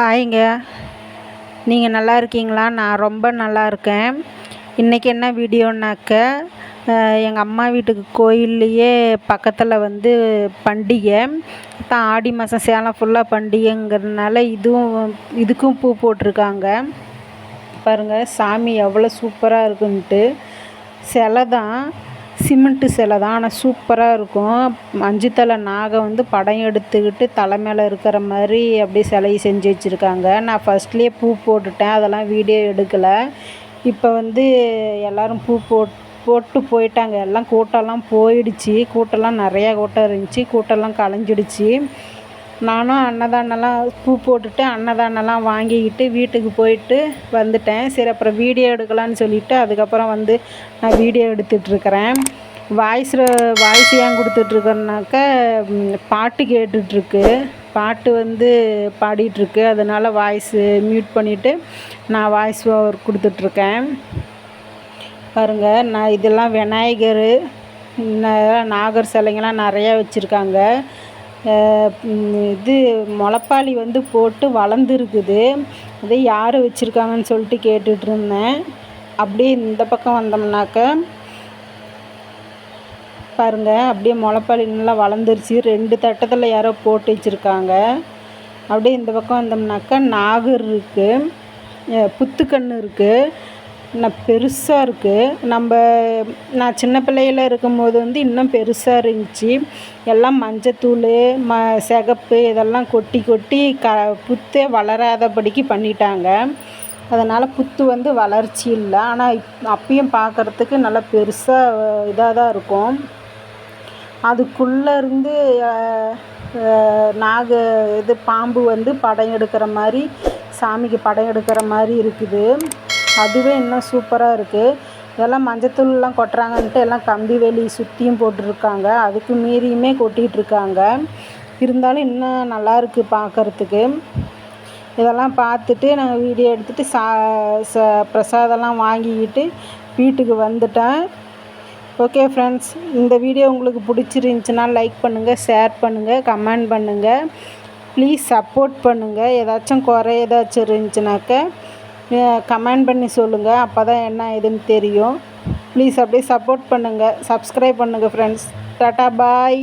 ஹாய்ங்க. நீங்கள் நல்லா இருக்கீங்களா? நான் ரொம்ப நல்லா இருக்கேன். இன்றைக்கி என்ன வீடியோனாக்க எங்கள் அம்மா வீட்டுக்கு கோயில்லையே பக்கத்தில் வந்து பண்டிகை. தான் ஆடி மாதம் சேலம் ஃபுல்லாக பண்டிகைங்கிறதுனால இதுவும் இதுக்கும் பூ போட்டிருக்காங்க. பாருங்கள் சாமி எவ்வளோ சூப்பராக இருக்குன்ட்டு. சிலை தான் சிமெண்ட்டு சிலை தான். ஆனால் சூப்பராக இருக்கும். அஞ்சு தலை நாகை வந்து படம் எடுத்துக்கிட்டு தலை மேலே இருக்கிற மாதிரி அப்படியே சிலையை செஞ்சு வச்சுருக்காங்க. நான் ஃபஸ்ட்லேயே பூ போட்டுட்டேன். அதெல்லாம் வீடியோ எடுக்கலை. இப்போ வந்து எல்லோரும் பூ போட் போட்டு போயிட்டாங்க. எல்லாம் கூட்டம்லாம் போயிடுச்சு. கூட்டம்லாம் நிறையா கூட்டம் இருந்துச்சு. கூட்டம்லாம் கலைஞ்சிடுச்சு. நானும் அன்னதானம்லாம் பூ போட்டுட்டு அன்னதானம்லாம் வாங்கிக்கிட்டு வீட்டுக்கு போயிட்டு வந்துட்டேன். சரி அப்புறம் வீடியோ எடுக்கலான்னு சொல்லிவிட்டு அதுக்கப்புறம் வந்து நான் வீடியோ எடுத்துகிட்ருக்கிறேன் வாய்ஸில் வாய்ஸ் ஏன் கொடுத்துட்ருக்கேன்னாக்க பாட்டு கேட்டுட்ருக்கு. பாட்டு வந்து பாடிட்டுருக்கு அதனால் வாய்ஸு மியூட் பண்ணிவிட்டு நான் வாய்ஸ் ஓவர் கொடுத்துட்ருக்கேன். பாருங்கள் நான் இதெல்லாம் விநாயகர் நாகர் சிலைங்கெல்லாம் நிறையா வச்சுருக்காங்க. இது முளப்பாளி வந்து போட்டு வளர்ந்துருக்குது. அது யார் வச்சுருக்காங்கன்னு சொல்லிட்டு கேட்டுட்ருந்தேன். அப்படியே இந்த பக்கம் வந்தோம்னாக்க பாருங்கள் அப்படியே முளப்பாளி நல்லா வளர்ந்துருச்சு. ரெண்டு தட்டத்தில் யாரோ போட்டு வச்சுருக்காங்க. அப்படியே இந்த பக்கம் வந்தோம்னாக்கா நாகர் இருக்குது புத்துக்கன்று இருக்குது இன்னும் பெருசாக இருக்குது நம்ம நான் சின்ன பிள்ளையில் இருக்கும்போது வந்து இன்னும் பெருசாக இருந்துச்சு. எல்லாம் மஞ்சத்தூள் ம சிகப்பு இதெல்லாம் கொட்டி கொட்டி க புத்தே வளராதபடிக்கு பண்ணிட்டாங்க. அதனால் புத்து வந்து வளர்ச்சி இல்லை. ஆனால் இப் அப்பயும் பார்க்குறதுக்கு நல்லா பெருசாக இதாக தான் இருக்கும். அதுக்குள்ளே இருந்து நாக இது பாம்பு வந்து படம் எடுக்கிற மாதிரி சாமிக்கு படம் எடுக்கிற மாதிரி இருக்குது. அதுவே இன்னும் சூப்பராக இருக்குது இதெல்லாம் மஞ்சத்தூள்லாம் கொட்டுறாங்கன்ட்டு எல்லாம் கம்பி வேலி சுற்றியும் போட்டிருக்காங்க. அதுக்கு மீறியுமே கொட்டிகிட்ருக்காங்க இருந்தாலும் இன்னும் நல்லாயிருக்கு பார்க்குறதுக்கு இதெல்லாம் பார்த்துட்டு நாங்கள் வீடியோ எடுத்துகிட்டு சா ச பிரசாதம்லாம் வாங்கிக்கிட்டு வீட்டுக்கு வந்துட்டேன். ஓகே ஃப்ரெண்ட்ஸ் இந்த வீடியோ உங்களுக்கு பிடிச்சிருந்துச்சின்னா லைக் பண்ணுங்கள் ஷேர் பண்ணுங்கள் கமெண்ட் பண்ணுங்கள் ப்ளீஸ் சப்போர்ட் பண்ணுங்கள் ஏதாச்சும் குறை ஏதாச்சும் இருந்துச்சுனாக்க கமெண்ட் பண்ணி சொல்லுங்கள் அப்போ தான் என்ன ஏதுன்னு தெரியும். ப்ளீஸ் அப்படியே சப்போர்ட் பண்ணுங்கள் சப்ஸ்கிரைப் பண்ணுங்கள் ஃப்ரெண்ட்ஸ் டாட்டா பாய்